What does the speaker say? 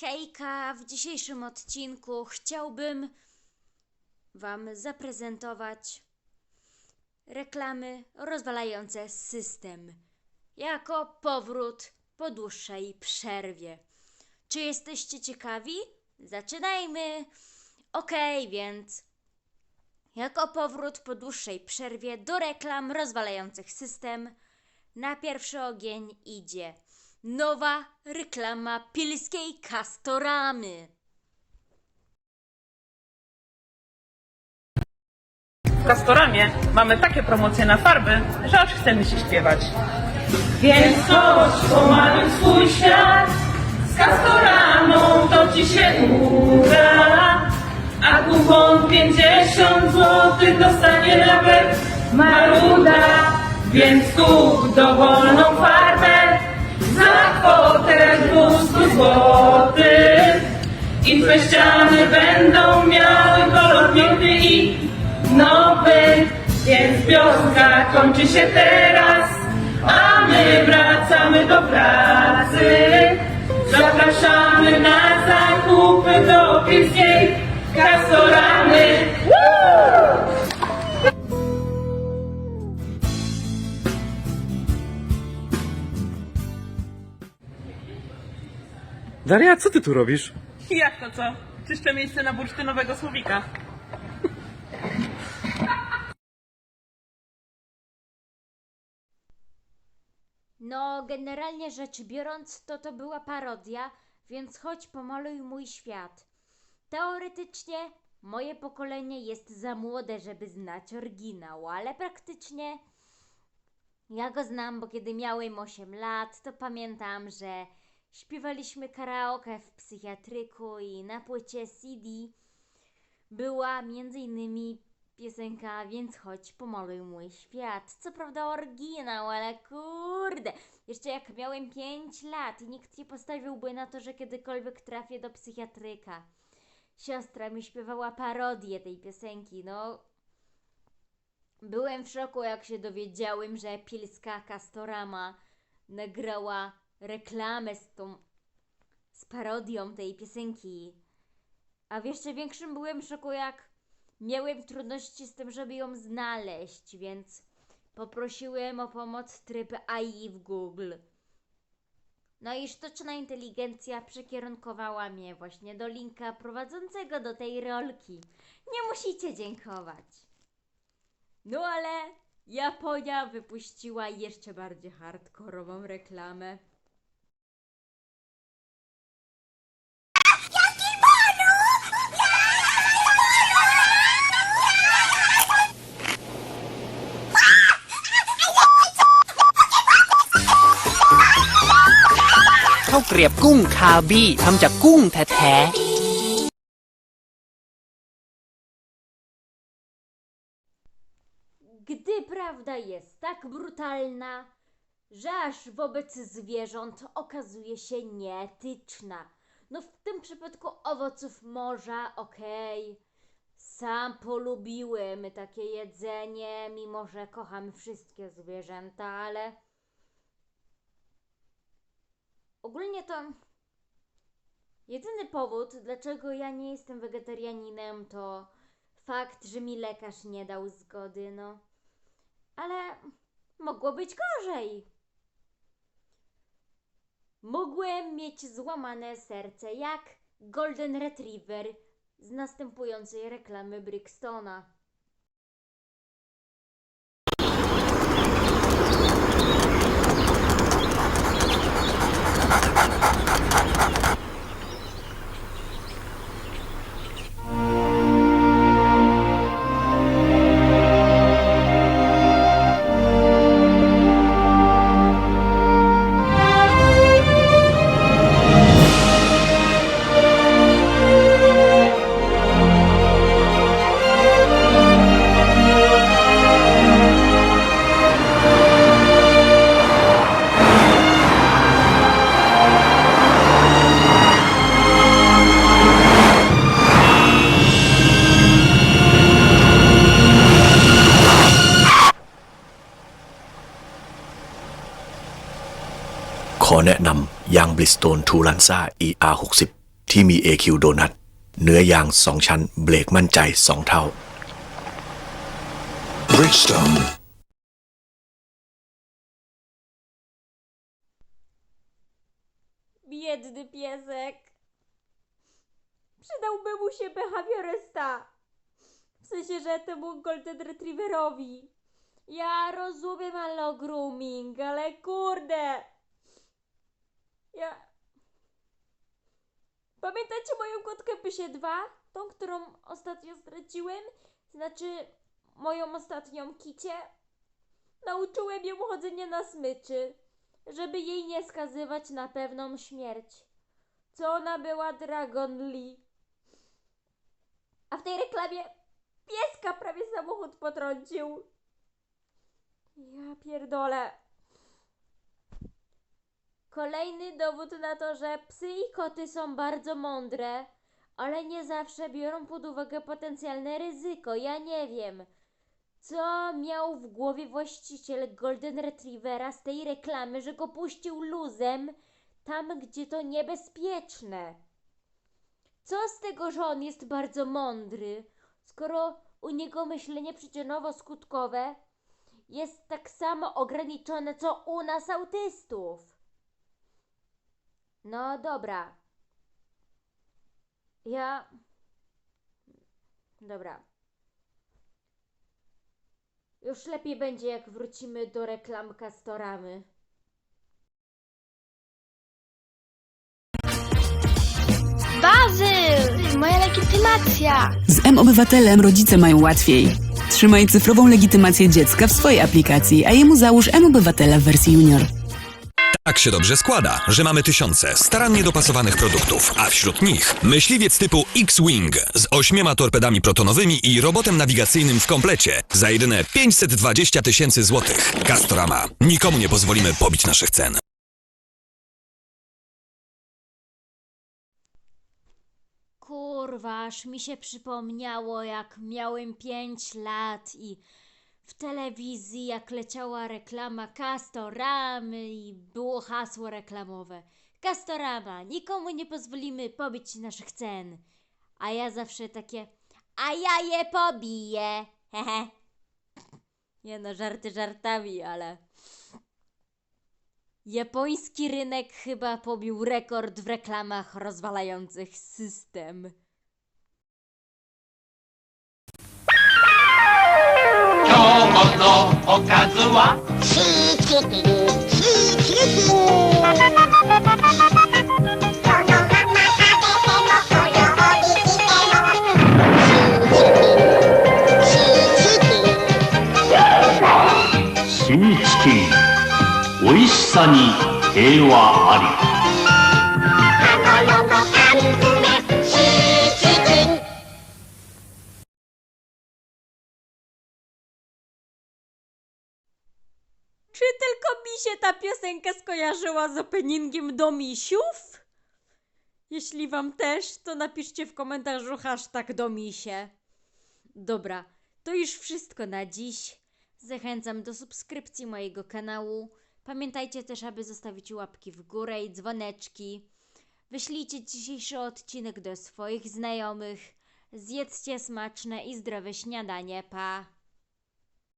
Hejka, w dzisiejszym odcinku chciałbym Wam zaprezentować reklamy rozwalające system jako powrót po dłuższej przerwie. Czy jesteście ciekawi? Zaczynajmy! Okej, więc jako powrót po dłuższej przerwie do reklam rozwalających system na pierwszy ogień idzie nowa reklama pilskiej Castoramy. W Castoramie mamy takie promocje na farby, że aż chcemy się śpiewać. Więc chodź, pomaluj swój świat, z Castoramą to ci się uda. A kupon 50 złotych dostanie nawet maruda. Więc kup dowolną farbę 200 złotych. I twe ściany będą miały kolor piękny i nowy, więc wioska kończy się teraz, a my wracamy do pracy. Zapraszamy na zakupy do Pilskiej Kastoramy. Daria, co ty tu robisz? Jak to co? Czyszczę miejsce na bursztynowego słowika. No, generalnie rzecz biorąc, to to była parodia, więc chodź pomaluj mój świat. Teoretycznie moje pokolenie jest za młode, żeby znać oryginał, ale praktycznie ja go znam, bo kiedy miałem 8 lat, to pamiętam, że śpiewaliśmy karaoke w psychiatryku i na płycie CD była innymi piosenka Więc chodź pomaluj mój świat. Co prawda oryginał, ale kurde. Jeszcze jak miałem 5 lat i nikt nie postawiłby na to, że kiedykolwiek trafię do psychiatryka. Siostra mi śpiewała parodię tej piosenki, no. Byłem w szoku, jak się dowiedziałem, że Pilska Castorama nagrała reklamę z tą z parodią tej piosenki. A w jeszcze większym byłem szoku, jak miałem trudności z tym, żeby ją znaleźć, więc poprosiłem o pomoc tryb AI w Google. No i sztuczna inteligencja przekierunkowała mnie właśnie do linka prowadzącego do tej rolki. Nie musicie dziękować. No ale Japonia wypuściła jeszcze bardziej hardkorową reklamę. าวเกรียบกุ้งคาบี้ทำจากกุ้งแท้ๆ Gdy prawda jest tak brutalna, że aż wobec zwierząt okazuje się nieetyczna. No w tym przypadku owoców morza, okej. Sam polubiłem takie jedzenie, mimo że kocham wszystkie zwierzęta, ale ogólnie to jedyny powód, dlaczego ja nie jestem wegetarianinem, to fakt, że mi lekarz nie dał zgody, no. Ale mogło być gorzej. Mogłem mieć złamane serce jak Golden Retriever z następującej reklamy Brickstona. แนะนำยางบริสโตนทูลันซ่า ER60 ที่มี AQ โดนัทเนื้อยาง2ชั้นเบรกมั่นใจ2เท่า Bridgestone. Biedny piesek. Przydałby mu się behawiorysta. W sensie, że temu Golden Retrieverowi. Ja rozumiem allo grooming, ale kurde. Ja... Pamiętacie moją kotkę Pysie 2? Tą, którą ostatnio straciłem? Znaczy, moją ostatnią kicie? Nauczyłem ją chodzenia na smyczy, żeby jej nie skazywać na pewną śmierć. Co ona była Dragon Lee. A w tej reklamie pieska prawie samochód potrącił. Ja pierdolę. Kolejny dowód na to, że psy i koty są bardzo mądre, ale nie zawsze biorą pod uwagę potencjalne ryzyko. Ja nie wiem. Co miał w głowie właściciel Golden Retrievera z tej reklamy, że go puścił luzem tam, gdzie to niebezpieczne? Co z tego, że on jest bardzo mądry, skoro u niego myślenie przyczynowo-skutkowe jest tak samo ograniczone, co u nas autystów? No dobra. Ja. Dobra. Już lepiej będzie, jak wrócimy do reklam Castoramy. Bazyl! Moja legitymacja! Z M-Obywatelem rodzice mają łatwiej. Trzymaj cyfrową legitymację dziecka w swojej aplikacji, a jemu załóż M-Obywatela w wersji junior. Tak się dobrze składa, że mamy tysiące starannie dopasowanych produktów, a wśród nich myśliwiec typu X-Wing z ośmioma torpedami protonowymi i robotem nawigacyjnym w komplecie za jedyne 520 tysięcy złotych. Castorama. Nikomu nie pozwolimy pobić naszych cen. Kurwa, aż mi się przypomniało, jak miałem 5 lat i w telewizji, jak leciała reklama Castoramy i było hasło reklamowe. Castorama, nikomu nie pozwolimy pobić naszych cen. A ja zawsze takie, a ja je pobiję. Hehe. Nie no, żarty żartami, ale... Japoński rynek chyba pobił rekord w reklamach rozwalających system. のおかずは？シーチキン。ひいきてるシーチキン。美味しさに平和あり。Czy tylko mi się ta piosenka skojarzyła z openingiem do misiów? Jeśli wam też, to napiszcie w komentarzu hashtag do misie. Dobra, to już wszystko na dziś. Zachęcam do subskrypcji mojego kanału. Pamiętajcie też, aby zostawić łapki w górę i dzwoneczki. Wyślijcie dzisiejszy odcinek do swoich znajomych. Zjedzcie smaczne i zdrowe śniadanie. Pa!